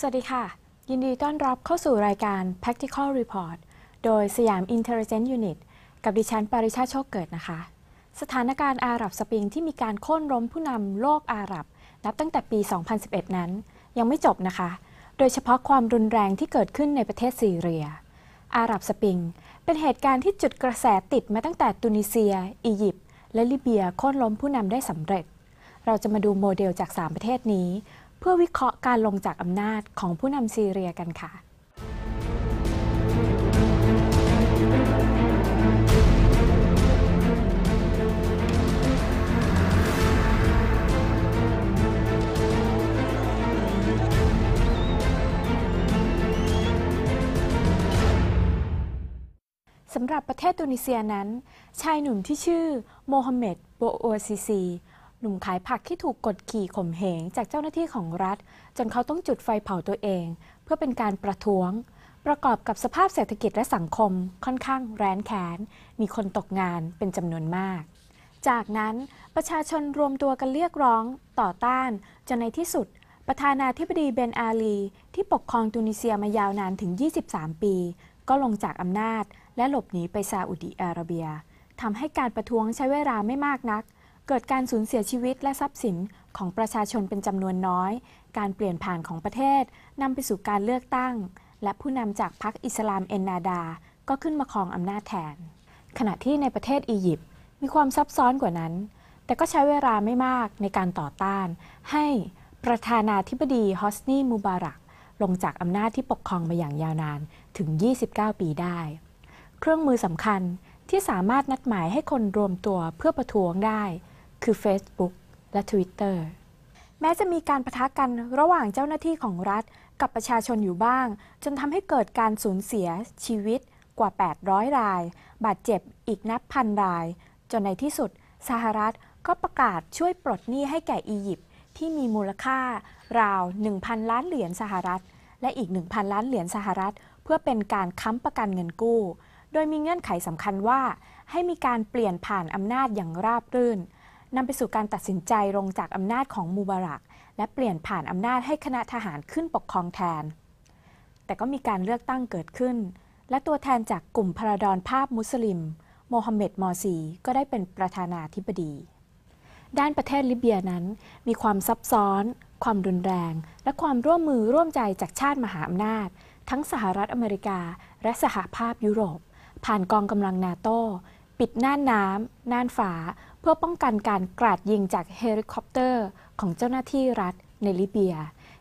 สวัสดีค่ะ ยินดีต้อนรับเข้าสู่รายการ Practical Report โดยสยาม Intelligence Unit กับดิฉันปริชาโชคเกิดนะคะ สถานการณ์อาหรับสปริงที่มีการโค่นล้มผู้นำโลกอาหรับ นับตั้งแต่ปี 2011 นั้น ยังไม่จบนะคะ โดยเฉพาะความรุนแรงที่เกิดขึ้นในประเทศซีเรีย อาหรับสปริง เป็นเหตุการณ์ที่จุดกระแสติดมาตั้งแต่ตุนิเซีย อียิปต์และลิเบียโค่นล้มผู้นำได้สำเร็จ เราจะมาดูโมเดลจาก 3 ประเทศนี้ เพื่อวิเคราะห์การลงจากอำนาจของผู้นำซีเรียกันค่ะสำหรับประเทศตุนิเซียนั้น ชายหนุ่มที่ชื่อโมฮัมเหม็ดโบโอซีซี นุ่มขายผักที่ถูกกดขี่ข่มเหงจากเจ้าหน้าที่ของรัฐ จนเขาต้องจุดไฟเผาตัวเอง เพื่อเป็นการประท้วง ประกอบกับสภาพเศรษฐกิจและสังคมค่อนข้างแร้นแค้น มีคนตกงานเป็นจำนวนมาก จากนั้นประชาชนรวมตัวกันเรียกร้อง ต่อต้านจนในที่สุด ประธานาธิบดีเบนอาลี ที่ปกครองตุนิเซียมายาวนานถึง 23 ปี ก็ลงจากอำนาจ และหลบหนีไปซาอุดิอาระเบียทำให้การประท้วงใช้เวลาไม่มากนัก เกิดการสูญเสียชีวิตและทรัพย์สินของประชาชนเป็นจำนวนน้อย การเปลี่ยนผ่านของประเทศนำไปสู่การเลือกตั้ง และผู้นำจากพรรคอิสลามเอนนาดา ก็ขึ้นมาครองอำนาจแทน ขณะที่ในประเทศอียิปต์มีความซับซ้อนกว่านั้น แต่ก็ใช้เวลาไม่มากในการต่อต้าน ให้ประธานาธิบดีฮอสนีมูบารักลงจากอำนาจที่ปกครองมาอย่างยาวนานถึง 29 ปีได้ เครื่องมือสำคัญที่สามารถนัดหมายให้คนรวมตัวเพื่อประท้วงได้ คือ Facebook และ Twitter แม้จะมีการประทะกันระหว่างเจ้าหน้าที่ของรัฐกับประชาชนอยู่บ้าง จนทำให้เกิดการสูญเสียชีวิตกว่า 800 ราย บาดเจ็บอีกนับพันราย จนในที่สุดสหรัฐก็ประกาศช่วยปลดหนี้ให้แก่อียิปต์ที่มีมูลค่าราว 1,000 ล้านเหรียญสหรัฐ และอีก 1,000 ล้านเหรียญสหรัฐ เพื่อเป็นการค้ำประกันเงินกู้ โดยมีเงื่อนไขสำคัญว่า ให้มีการเปลี่ยนผ่านอำนาจอย่างราบรื่น นำไปสู่การตัดสินใจลงจากอำนาจของมูบารัก และเปลี่ยนผ่านอำนาจให้คณะทหารขึ้นปกครองแทน แต่ก็มีการเลือกตั้งเกิดขึ้น และตัวแทนจากกลุ่มพระดอนภาพมุสลิม โมฮัมเหม็ด มอซี ก็ได้เป็นประธานาธิบดี ด้านประเทศลิเบียนั้น มีความซับซ้อน ความรุนแรง และความร่วมมือร่วมใจจากชาติมหาอำนาจ ทั้งสหรัฐอเมริกา และสหภาพยุโรป ผ่านกองกำลังนาโตปิดน่านน้ำ น่านฟ้า พื่อป้องกันการกราดยิงจากเฮลิคอปเตอร์ ของเจ้าหน้าที่รัฐในลิเบีย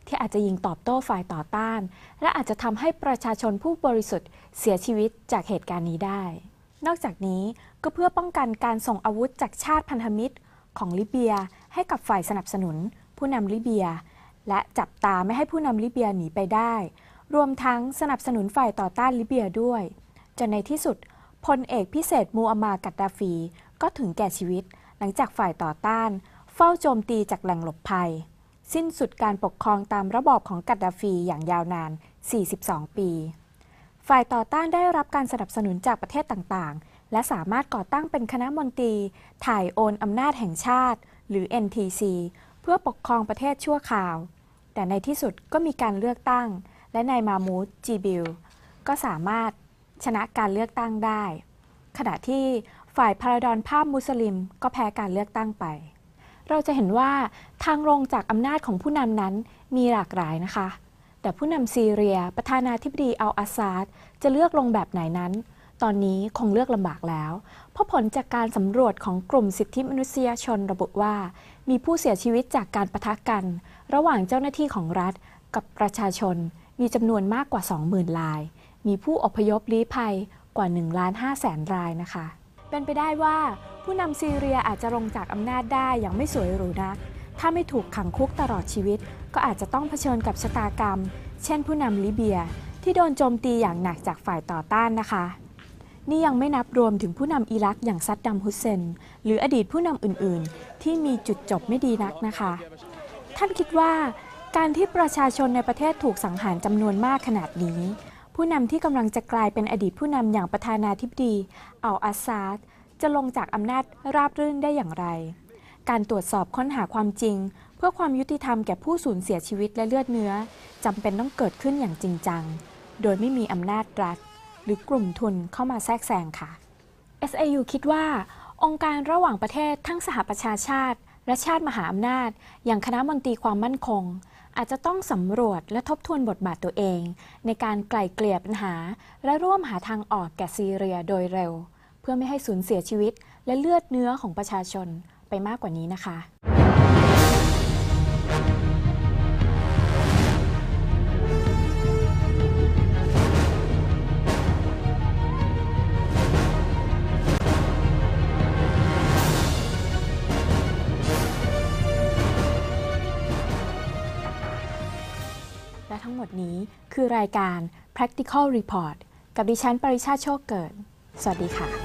ที่อาจจะยิงตอบโต้ฝ่ายต่อต้าน และอาจจะทำให้ประชาชนผู้บริสุทธิ์เสียชีวิตจากเหตุการณ์นี้ได้ นอกจากนี้ก็เพื่อป้องกันการส่งอาวุธจากชาติพันธมิตร ของลิเบียให้กับฝ่ายสนับสนุน ผู้นำลิเบีย และจับตาไม่ให้ผู้นำลิเบียหนีไปได้ รวมทั้งสนับสนุนฝ่ายต่อต้านลิเบียด้วยจนในที่สุดพลเอกพิเศษมูอัมมากัดดาฟี ก็ถึงแก่ชีวิต หลังจากฝ่ายต่อต้าน เฝ้าโจมตีจากแหล่งหลบภัย สิ้นสุดการปกครองตามระบอบของกัดดาฟีอย่างยาวนาน 42 ปี ฝ่ายต่อต้านได้รับการสนับสนุนจากประเทศต่างๆ และสามารถก่อตั้งเป็นคณะมนตรี ถ่ายโอนอำนาจแห่งชาติ หรือ NTC เพื่อปกครองประเทศชั่วคราว แต่ในที่สุดก็มีการเลือกตั้ง และนายมามูดจีบิลก็สามารถชนะการเลือกตั้งได้ ขณะที่ฝ่ายพาราดอนภาพมุสลิมก็แพ้การเลือกตั้งไป เราจะเห็นว่าทางลงจากอำนาจของผู้นำนั้นมีหลากหลายนะคะ แต่ผู้นำซีเรีย ประธานาธิบดีอัลอาซาดจะเลือกลงแบบไหนนั้น ตอนนี้คงเลือกลำบากแล้ว เพราะผลจากการสำรวจของกลุ่มสิทธิมนุษยชนระบุว่า มีผู้เสียชีวิตจากการประทะกัน ระหว่างเจ้าหน้าที่ของรัฐกับประชาชนมีจำนวนมากกว่า 20,000ราย มีผู้อพยพลี้ภัย กว่า1ล้าน5แสนรายนะคะ เป็นไปได้ว่าผู้นำซีเรียอาจจะลงจากอำนาจได้อย่างไม่สวยหรูนัก ถ้าไม่ถูกขังคุกตลอดชีวิต ก็อาจจะต้องเผชิญกับชะตากรรม เช่นผู้นำลิเบีย ที่โดนโจมตีอย่างหนักจากฝ่ายต่อต้านนะคะ นี่ยังไม่นับรวมถึงผู้นำอิรักอย่างซัดดัมฮุสเซน หรืออดีตผู้นำอื่นๆ ที่มีจุดจบไม่ดีนักนะคะ ท่านคิดว่าการที่ประชาชนในประเทศถูกสังหารจำนวนมากขนาดนี้ ผู้นำที่กำลังจะกลายเป็นอดีตผู้นำอย่างประธานาธิบดี อัลอาซาดจะลงจากอำนาจราบรื่นได้อย่างไร การตรวจสอบค้นหาความจริง เพื่อความยุติธรรมแก่ผู้สูญเสียชีวิตและเลือดเนื้อจำเป็นต้องเกิดขึ้นอย่างจริงจัง โดยไม่มีอำนาจรัฐ หรือกลุ่มทุนเข้ามาแทรกแซงค่ะ SAU คิดว่า องค์การระหว่างประเทศทั้งสหประชาชาติ และชาติมหาอำนาจ อย่างคณะมนตรีความมั่นคง อาจจะต้องสำรวจและทบทวนบทบาทตัวเอง ในการไกล่เกลี่ยปัญหา และร่วมหาทางออกแก่ซีเรียโดยเร็ว เพื่อไม่ให้สูญเสียชีวิต และเลือดเนื้อของประชาชนไปมากกว่านี้นะคะ และทั้งหมดนี้คือรายการ Practical Report กับดิฉันปริชาโชคเกิด สวัสดีค่ะ